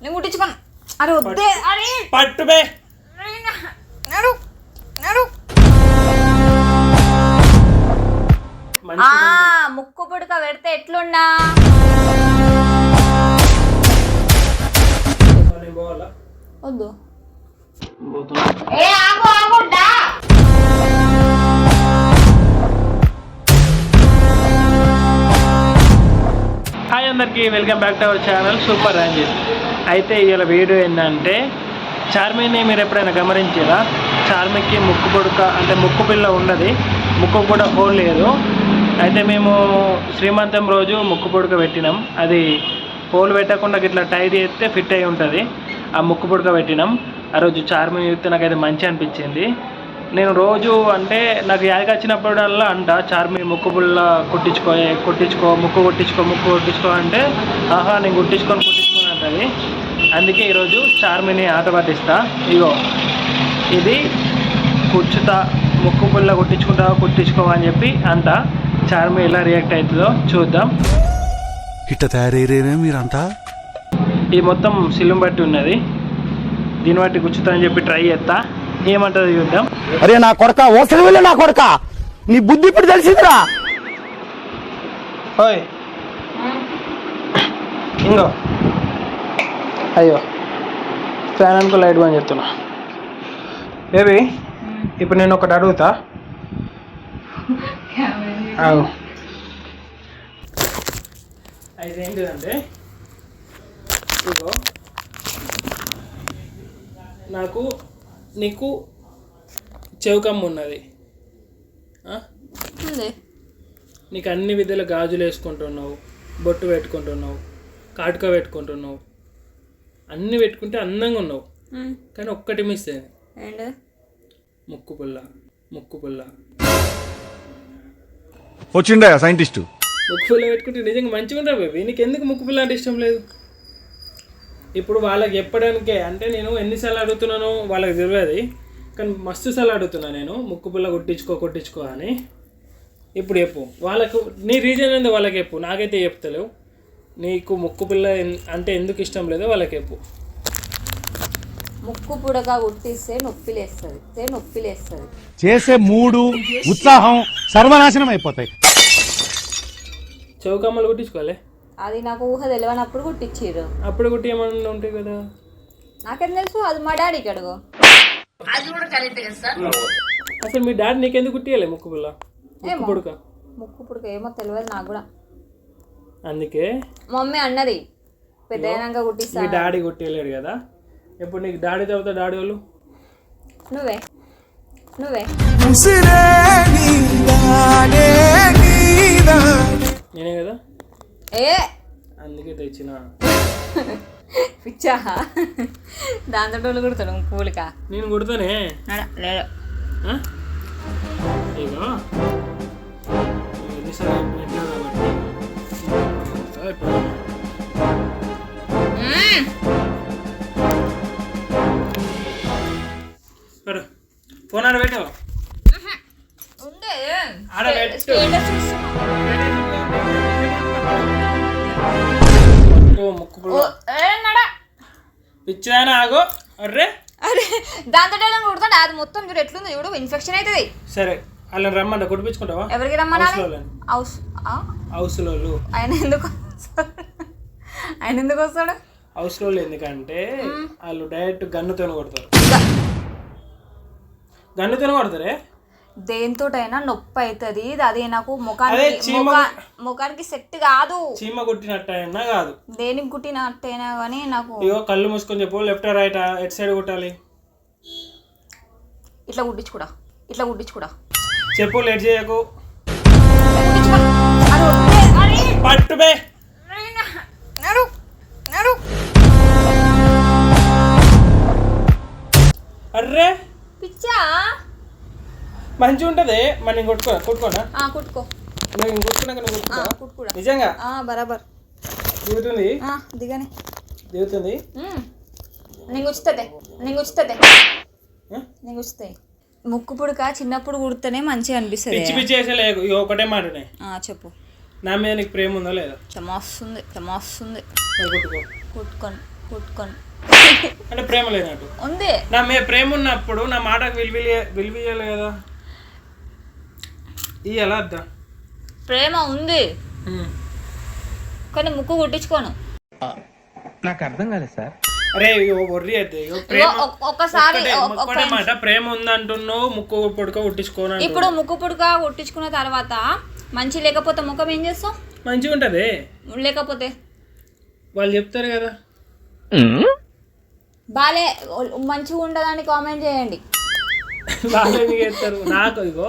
నేను కుట్టించుకోను అరే వద్దే. అరే. పట్టు బే. నడు. నడు. ఆ ముక్కు పుడక పెడితే ఎట్లున్నా వద్దు. ఏ ఆగు హాయ్ అందరికీ welcome back to our channel super Ranjith. అయితే ఇవాళ వీడియో ఏంటంటే చార్మిని మీరు ఎప్పుడైనా గమనించారా చార్మికి ముక్కు పొడుక అంటే ముక్కు పిల్ల ఉండదు ముక్కు కూడా హోల్ లేదు. అయితే మేము శ్రీమంతం రోజు ముక్కు పొడుక పెట్టినాం. అది హోల్ పెట్టకుండా ఇట్లా టైట్ చేస్తే ఫిట్ అయి ఉంటుంది. ఆ ముక్కు పొడుక పెట్టినాం. ఆ రోజు చార్మిని చూస్తే నాకైతే మంచి అనిపించింది. నేను రోజు అంటే నాకు యాదకి వచ్చినప్పుడల్లా అంట చార్మి ముక్కు పుల్ల కుట్టించుకో కుట్టించుకో ముక్కు కుట్టించుకో ముక్కు కుట్టించుకో అంటే ఆహా నేను కుట్టించుకొని కుట్టించుకొని అంటది. అందుకే ఈరోజు చార్మిని ఆట పట్టిస్తా ఇగో ఇది కూర్చుతా ముక్కు పుల్ల కుట్టించుకుంటావా కుట్టించుకో అని చెప్పి అంట. చార్మి ఎలా రియాక్ట్ అవుతుందో చూద్దాం. ఇట్ట తయారయ్యేనే మీరంతా? ఇది మొత్తం సిల్లం బట్టి ఉన్నది. దీన్ని బట్టి కూర్చుతా అని చెప్పి ట్రై చేస్తా. ఏమంటుందో చూద్దాం. అరే నా కొడక ఓసరి వెళ్ళి నా కొడక. నీ బుద్ధి ఇప్పుడు తెలిసిందిరా. ఓయ్. ఇంగో. అయ్యో. ఫ్యాన్ అనుకో లైట్ బంద్ చెప్తున్నా బేబీ ఇప్పుడు నేను ఒకటి అడుగుతా. ఆగు. అయితే ఏంటిదంటే ఇగో నాకు నీకు చెవుకమ్మ ఉన్నది నీకు అన్ని విధాల గాజులు వేసుకుంటున్నావు బొట్టు పెట్టుకుంటున్నావు కాటుక పెట్టుకుంటున్నావు. అన్ని పెట్టుకుంటే అందంగా ఉన్నావు. కానీ ఒక్కటి మిస్ అయింది. ముక్కు పుల్ల ముక్కు పుల్ల. వచ్చిండా సైంటిస్టు? ముక్కు పుల్ల పెట్టుకుంటే నిజంగా మంచిగా ఉంటావు బేబీ. నీకు ఎందుకు ముక్కు పుల్ల అంటే ఇష్టం లేదు? ఇప్పుడు వాళ్ళకి చెప్పడానికే అంటే నేను ఎన్నిసార్లు అడుగుతున్నానో వాళ్ళకి తెలియదు. కానీ మస్తు సార్లు అడుగుతున్నా నేను ముక్కు పుల్ల కొట్టించుకో కొట్టించుకో అని. ఇప్పుడు చెప్పు. వాళ్ళకు నీ రీజన్ ఏందో వాళ్ళకి చెప్పు. నాకైతే చెప్తలేవు. నీకు ముక్కు పిల్ల అంటే ఎందుకు ఇష్టం లేదో వాళ్ళకి చెప్పు. ముక్కు పుడక కుట్టిస్తే నొప్పి లేస్తుంది. నొప్పి లేస్తుంది. చేసే మూడు ఉత్సాహం సర్వనాశనం అయిపోతాయి. చౌకమ్మలు కుట్టించుకోవాలి. అది నాకు ఊహ తెలియనప్పుడు కుట్టించారు అప్పుడు కుట్టి ఏమన్నా ఉంటాయి కదా? నాకేం తెలుసు? అది మా డాడీకి అడుగు అసలు మీ డాడీ నీకెందుకు కుట్టియాలి ముక్కు పిల్ల? ముక్కు. పుడక? ముక్కు పుడక ఏమో తెలియదు నాకు కూడా. అందుకే? మా మమ్మీ అన్నది పెద్ద అయినాక కుట్టిస్తా మీ డాడీ కుట్టియలేడు కదా? ఇప్పుడు నీకు డాడీ చదువుతా డాడీ వాళ్ళు? నువ్వే. నువ్వే. కదా ఏ? అందుకే తెచ్చిన. పిచ్చా దాంతో డోలు కుడతాడు పూలిక. నేను కుడతానే? లేదు? ఇగో ఎన్నిసార్లు కాబట్టి. ఫోన్ ఆడ పెట్టావు? పిచ్చిదానా ఆగో. అర్రే. అరే దాంతో కుడతాడు అది మొత్తం చూడు ఎట్లుంది చూడు ఇన్ఫెక్షన్ అవుతుంది సరే వాళ్ళని రమ్మంట కుట్టించుకుంటావా ఎవరికి రమ్మనాలి. హౌస్ ఆ? హౌస్లో వాళ్ళు. ఆయన ఎందుకు? ఆయన ఎందుకు వస్తాడు? హౌస్లో వాళ్ళు ఎందుకంటే వాళ్ళు డైరెక్ట్ గన్నుతో కొడతారు. గన్నుతో కొడతారే? దేంతోటైనా నొప్పి అవుతుంది అది నాకు ముఖానికి ముఖానికి సెట్ కాదు. చీమ కొట్టినట్టు అయినా కాదు. దేనికి కుట్టినట్టయినా కానీ నాకు ఇగో కళ్ళు మూసుకొని చెప్పు లెఫ్ట్ రైట్ ఎట్ సైడ్ కొట్టాలి? ఇట్లా కుట్టించుకుడా ఇట్లా కుట్టించుకుడా చెప్పు లేట్ చేయకు. అది మంచిగా ఉంటది మరి కొట్టుకో కొట్టుకోనా? కుట్టుకో. నువ్వు ఇంక కొట్టుకున్నాక నువ్వు కొట్టుకో కుట్టుకుడా నిజంగా? బరాబర్. దిగుతుంది? దిగని. దిగుతుంది? గుచ్చుతుంది నేను గుచ్చుతుంది ఆ? నేను గుచ్చుతాయి ముక్కు పుడక చిన్నప్పుడు కుడితేనే మంచిగా అనిపిస్తుంది పిచ్చి పిచ్చి వేసలేదు ఇక ఒకటే మాటనే చెప్పు. నా మీద నీకు ప్రేమ ఉందా లేదా? చమాస్తుంది చమాస్తుంది కుట్టుకొని కుట్టుకోను. అంటే ప్రేమ లేనట్టు ఉంది. నా మే ప్రేమ ఉన్నప్పుడు నా మాటకు విలువ విలువియాలి కదా. ఇయ్యాలా అద్దా? ప్రేమ ఉంది. కానీ ముక్కు కుట్టించుకోను అరే ఇగో వర్రి అయితే ఇగో ఇగో ప్రేమ ఒక్- ఒక్కసారి మాట ప్రేమ ఉందంటున్నావు ముక్కు పొడుక ఉట్టించుకోను ఇప్పుడు ముక్కు పుడక కుట్టించుకున్న తర్వాత మంచి లేకపోతే ముఖం ఏం చేస్తావు? మంచిగా ఉంటది. లేకపోతే? వాళ్ళు చెప్తారు కదా. బాలే మంచిగా ఉండదని కామెంట్ చేయండి. వాళ్ళు ఎందుకు చెప్తారు నాకు ఇగో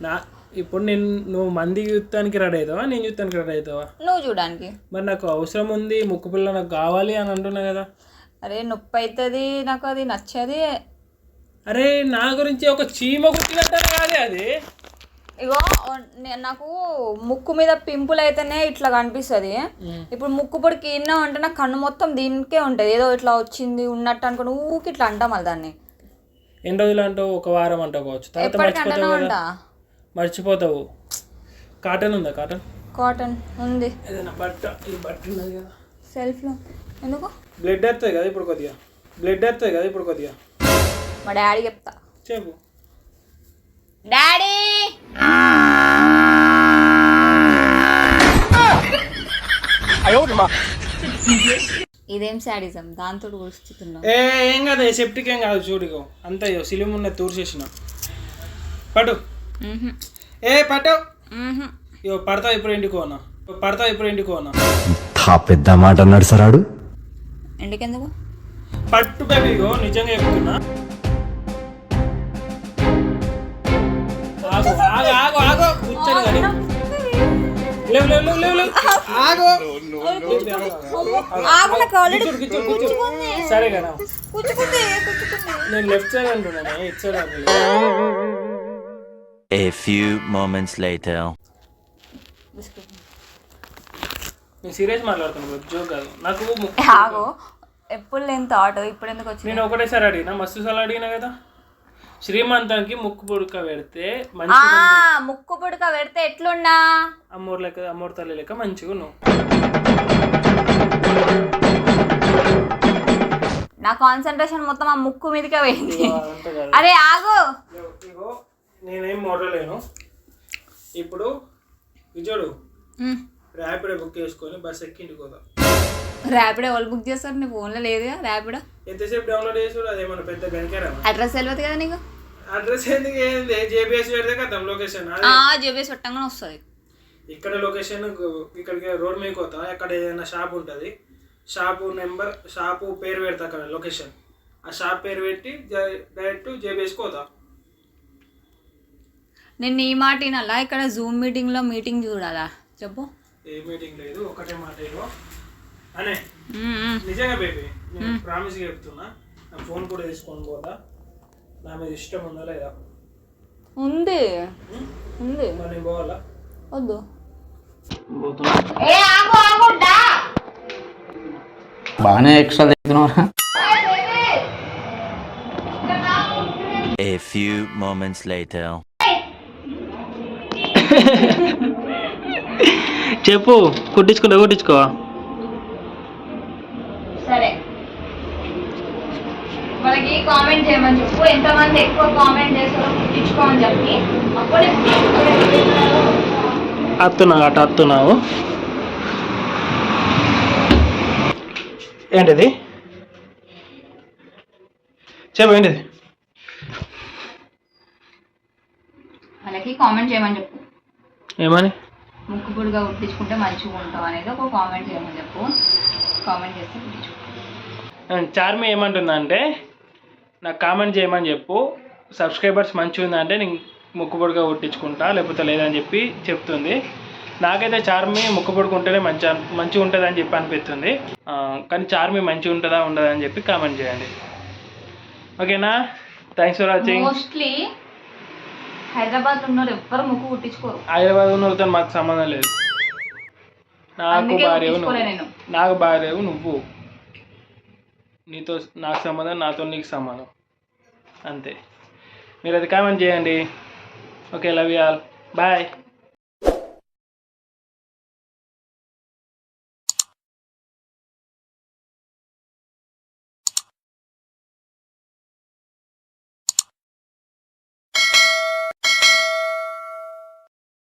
నా ఇప్పుడు నేను నువ్వు మంది యుద్ధానికి రెడీ అవుతావా? నేను యుద్ధానికి రెడీ అవుతావా? నువ్వు చూడడానికి. మరి నాకు అవసరం ఉంది ముక్కు పిల్ల నాకు కావాలి అని అంటున్నా కదా. అరే నొప్పి అవుతుంది నాకు అది నచ్చది. అరే నా గురించి ఒక చీమ కుట్టినట్టు కాదే అది. ఇగో నాకు ముక్కు మీద పింపుల్ అయితేనే ఇట్లా కనిపిస్తుంది. ఇప్పుడు ముక్కు పొడికి ఇన్న అంటే నాకు కన్ను మొత్తం దీనికే ఉంటుంది. ఏదో ఇట్లా వచ్చింది ఉన్నట్టు అనుకుని ఊకి ఇట్లా అంటాం మళ్ళీ దాన్ని. ఎన్ని రోజులు అంటావు? ఒక వారం అంటావు కావచ్చు. తర్వాత ఎప్పటికీ మర్చిపోతావు అంటూనే కదా. ఉంటా? మర్చిపోతావు. కాటన్ ఉందా కాటన్ కాటన్ ఉంది. ఏదైనా బట్ట ఈ బట్ట ఉన్నది కదా. సెల్ఫ్లో ఎందుకు? బ్లడ్ వస్తుంది కదా ఇప్పుడు కొద్దిగా. బ్లడ్ వస్తుంది కదా ఇప్పుడు కొద్దిగా. మా డాడీ చెప్తా. చెప్పు. డాడీ! ఇదేం శాడిజం దాంతో కూర్చుతున్నావు ఏ ఏం కాదు సెప్టిక్ ఏం కాదు చూడిగో అంత సిలిం ఉన్న తూర్చేసిన. పట్టు. ఏ పట్టు ఇగో పడతావు ఇప్పుడు ఇంటికి పోనా? పడతావు ఇప్పుడు ఇంటికి పోనా? పెద్ద మాట అన్నాడు సరాడు ఎందుకెందుకు? పట్టు బేబీ ఇగో నిజంగా చెప్తున్నా. ఆగు ఆగు ఆగు ఆగు. కూర్చొని కానీ. లేవు లేవు లేవు లేవు లేవు. ఆగు. ఆగు నాకు ఆల్రెడీ. సరే కదా. నేను లెఫ్ట్ సైడ్ అంటున్నాను ఇటు side A few moments later. నేను సీరియస్ మాట్లాడుతున్నాను జోక్ కాదు. నాకు ము- ఆగు. ఎప్పుడు లేని థాట్ ఇప్పుడు ఎందుకు వచ్చింది? నేను ఒకటేసారి అడిగినా మస్తు సార్లు అడిగినా కదా? శ్రీమంతానికి ముక్కు పుడక పెడితే ఆ, మంచిగా ముక్కు పుడక పెడితే ఎట్లున్నా? అమ్మోరు లెక్క అమ్మోరు తల్లి లెక్క మంచిగా నువ్వు నా కాన్సన్ట్రేషన్ మొత్తం ఆ ముక్కు మీదకే పోయింది. అరే ఆగు. నేనేం మోడలేను ఇప్పుడు విజయుడు ర్యాపిడో బుక్ చేసుకొని బస్ ఎక్కి ఇంటికి పోదాం. ర్యాపిడో ఎవరు బుక్ చేస్తారు? నీ ఫోన్లో లేదుగా ర్యాపిడో ఎంతసేపు డౌన్లోడ్ చేసి అదేమన్నా పెద్ద గనికేరా అడ్రస్ తెలియదు కదా నీకు? అడ్రస్ ఎందుకు ఏంది? జేబీఎస్ పెడితే కదా లొకేషన్ ఆ జేబీఎస్ పెట్టంగానే వస్తుంది. ఇక్కడ లొకేషన్ ఇక్కడికి రోడ్ మీద పోతా. అక్కడ ఏదైనా షాప్ ఉంటుంది. షాపు నెంబర్ షాపు పేరు పెడతా అక్కడ లొకేషన్ ఆ షాప్ పేరు పెట్టి డైరెక్ట్ జేబీఎస్కి పోతా. నేను ఈ మాట వినాలా? ఇక్కడ జూమ్ మీటింగ్లో మీటింగ్ చూడాలా? చెప్పు. ఏ మీటింగ్ లేదు ఒకటే మాట అనే. నిజంగా బేబీ నేను ప్రామిస్ చెప్తున్నా నా ఫోన్ కూడా తీసుకొని పోతా. నా మీద ఇష్టం ఉందా లేదా? ఉంది. ఉంది. మరి పోవాలా? వద్దు. బాగానే ఎక్స్ట్రా తెస్తున్నారా A few moments later. చెప్పు కుట్టించుకుంటా కుట్టించుకోవా సరే. వాళ్ళకి కామెంట్ చేయమని చెప్పు. ఎంతమంది ఎక్కువ కామెంట్ చేస్తారో కుట్టించుకోమని చెప్పి. అప్పుడే అత్తున్నావు అటు అత్తున్నావు. ఏంటిది? చెప్పు ఏంటిది? వాళ్ళకి కామెంట్ చేయమని చెప్పు. ఏమని? ముక్కు పొడిగా కుట్టించుకుంటే మంచిగా ఉంటాం అనేది ఒక కామెంట్ చేయమని చెప్పు. కామెంట్ చేస్తే చార్మి ఏమంటుందంటే నాకు కామెంట్ చేయమని చెప్పు. సబ్స్క్రైబర్స్ మంచిగా ఉందంటే నేను ముక్కు పొడిగా కుట్టించుకుంటా లేకపోతే లేదని చెప్పి చెప్తుంది. నాకైతే చార్మి ముక్కు పొడుకుంటేనే మంచి మంచిగా ఉంటుంది అని చెప్పి అనిపిస్తుంది. కానీ చార్మి మంచిగా ఉంటుందా ఉండదా అని చెప్పి కామెంట్ చేయండి. ఓకేనా thanks for watching mostly Hyderabad ఉన్నారు ఎవ్వరు ముక్కు కుట్టించుకోరు. హైదరాబాద్ ఉన్న వాళ్ళతో మాకు సంబంధం లేదు. నాకు నువ్వు. నేను. నాకు భార్యవు నువ్వు. నీతో నాకు సంబంధం నాతో నీకు సంబంధం. అంతే. మీరు అది కామెంట్ చేయండి. Okay love you all. Bye.